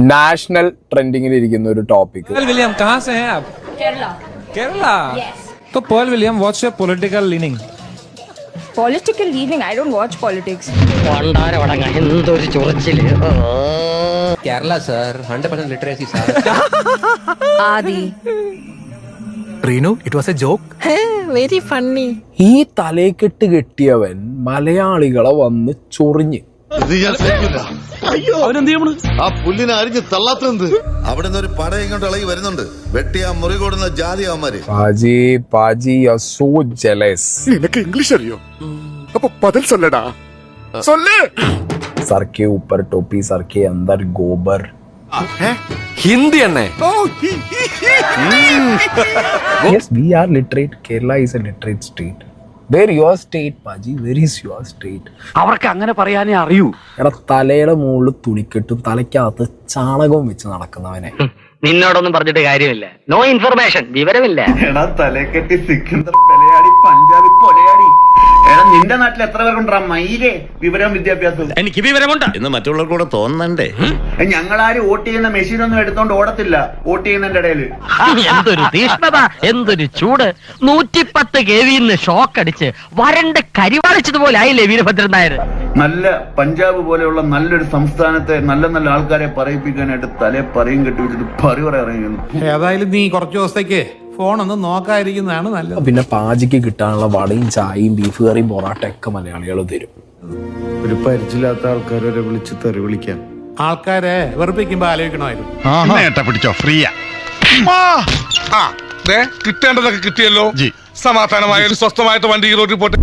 National ട്രെൻഡിങ്ങിൽ ഇരിക്കുന്ന ഒരു topic ഈ തലേക്കെട്ട് കെട്ടിയവൻ മലയാളികളെ വന്ന് ചൊറിഞ്ഞ്. ഇത് ഞാൻ സഹിക്കില്ല. അയ്യോ. അവനെന്ത് ചെയ്യണു? ആ പുല്ലിനെ അരിഞ്ഞ് തള്ളാത്തത് അവിടെ നിന്ന് ഒരു പട ഇങ്ങോട്ട് ഇളകി വരുന്നുണ്ട്. വെട്ടിയാ മുറി കൂടുന്ന ജാതി അവന്മാര്. പാജി പാജി യു ആർ സോ നിനക്ക് ഇംഗ്ലീഷ് അറിയോ? അപ്പൊ പതിൽ സൊല്ലടാ. സൊല്ലേ. सर के ടോപ്പി टोपी सर के अंदर ഹിന്ദി എണ്ണേ yes we are literate Kerala is a literate state അവർക്ക് അങ്ങനെ പറയാനേ അറിയൂ. എടാ തലയുടെ മുകളിൽ തുണിക്കെട്ടും തലയ്ക്കകത്ത് ചാണകവും വെച്ച് നടക്കുന്നവനെ. നിന്നോടൊന്നും പറഞ്ഞിട്ട് കാര്യമില്ല. നോ ഇൻഫർമേഷൻ വിവരമില്ല. എടാ തലക്കെട്ടി സിക്കന്ദർ പഞ്ചാബി പൊലയാടി. നിന്റെ നാട്ടിൽ എത്ര പേർക്കുണ്ടാ മയിലെ വിവരവും വിദ്യാഭ്യാസവും. എനിക്ക് വിവരമുണ്ട്. എന്ന് മറ്റുള്ളവർ കൂടെ തോന്നണ്ടേ? ഞങ്ങളാരും വോട്ട് ചെയ്യുന്ന മെഷീൻ ഒന്നും എടുത്തോണ്ട് ഓടത്തില്ല. വോട്ട് ചെയ്യുന്നതിന്റെ ഇടയിൽ. എന്തൊരു തീഷ്ണത എന്തൊരു ചൂട്. നൂറ്റിപ്പത്ത് കെ വിന്ന് ഷോക്ക് അടിച്ച് വരണ്ട് കരിവാളിച്ചതുപോലെ ആയില്ലേ വീരഭദ്രൻ നായർ നല്ല പഞ്ചാബ് പോലെയുള്ള നല്ലൊരു സംസ്ഥാനത്തെ നല്ല നല്ല ആൾക്കാരെ പറയിപ്പിക്കാനായിട്ട് തലേ പറയും കെട്ടി വെച്ചിട്ട് പറി പറയുന്നു ഏതായാലും നീ കുറച്ച് ദിവസത്തേക്ക് ഫോൺ ഒന്ന് നോക്കാതിരിക്കുന്നതാണ് നല്ലത്. പിന്നെ പാചിക്ക് കിട്ടാനുള്ള വടയും ചായയും ബീഫ് കറിയും പൊറാട്ടയൊക്കെ മലയാളികൾ തരും. ഒരു പരിചയമില്ലാത്ത ആൾക്കാരെ വിളിച്ച് തെറി വിളിക്കാൻ ആൾക്കാരെ വെറുപ്പിക്കുമ്പോ ആലോചിക്കണമായിരുന്നു. പിടിച്ചോ ഫ്രീയാ. കിട്ടേണ്ടതൊക്കെ കിട്ടിയല്ലോ. സമാധാനമായ ഒരു സ്വസ്ഥമായിട്ട് വണ്ടി റോഡിൽ പോട്ടെ.